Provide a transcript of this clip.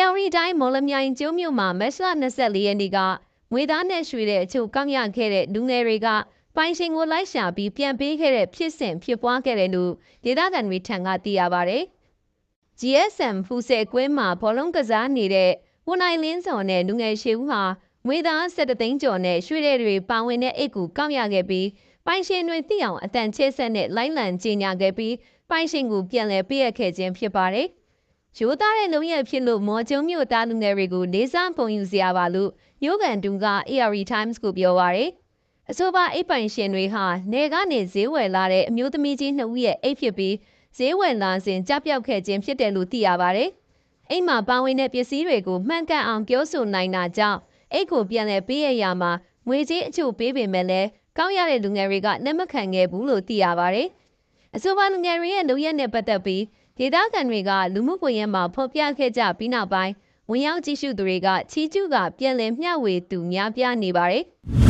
ရီတိုင်းမော်လမြိုင်ကျုံးမြို့မှာမက်လ24ရက်နေ့ကငွေသားနဲ့ရွှေတဲ့အချို့ကောက်ရခဲ့တဲ့လူငယ်တွေကပိုင်ရှင်ကိုလိုက်ရှာပြီးပြန်ပေးခဲ့တဲ့ဖြစ်စဉ်ဖြစ်ပွားခဲ့တယ်လို့ဒေသခံတွေထံကသိရပါဗျ။ GSM ဖူဆယ်ကွင်းမှာဘောလုံးကစားနေတဲ့ဝန်နိုင်လင်းစော်နဲ့လူငယ်ရှေဦးဟာငွေသား17သိန်းကျော်နဲ့ရွှေတဲ့တွေပါဝင်တဲ့အိတ်ကူကောက်ရခဲ့ပြီးပိုင်ရှင်တွေသိအောင်အတန်ချဲဆက်နဲ့လိုက်လံကြီးညာခဲ့ပြီးပိုင်ရှင်ကိုပြန်လည်ပေးအပ်ခဲ့ခြင်းဖြစ်ပါတယ်။ ရိုးသားတဲ့လုံရဖြစ်လို့မော်ကျုံမြို့သားလူငယ်တွေကိုလေးစားပုံယူစရာပါလို့ရိုးကန်တူက AR Times ကိုပြောပါရယ်။အဆိုပါအိတ်ပိုင်ရှင်တွေဟာနေကနေဈေးဝယ်လာတဲ့အမျိုးသမီးကြီးနှစ်ဦးရဲ့အိတ်ဖြစ်ပြီးဈေးဝယ်လာစဉ်ကြပြောက်ခဲ့ခြင်းဖြစ်တယ်လို့သိရပါရယ်။အိမ်မှာပါဝင်တဲ့ပစ္စည်းတွေကိုမှန်ကန်အောင်ပြောဆိုနိုင်တာကြောင့်အိတ်ကိုပြန်လည်ပေးရရမှာငွေကြေးအချို့ပေးပေမဲ့လည်းကောင်းရတဲ့လူငယ်တွေကလက်မခံခဲ့ဘူးလို့သိရပါရယ်။အဆိုပါလူငယ်တွေရဲ့လုပ်ရက်နဲ့ပတ်သက်ပြီး ဒေသခံတွေက လူမှုကွန်ရက်မှာ ဖော်ပြခဲ့ကြပြီးနောက်ပိုင်း ဝင်ရောက်ကြည့်ရှုသူတွေက ချီကျူးကပြန်လည်မျှဝေသူ များပြားနေပါတယ်။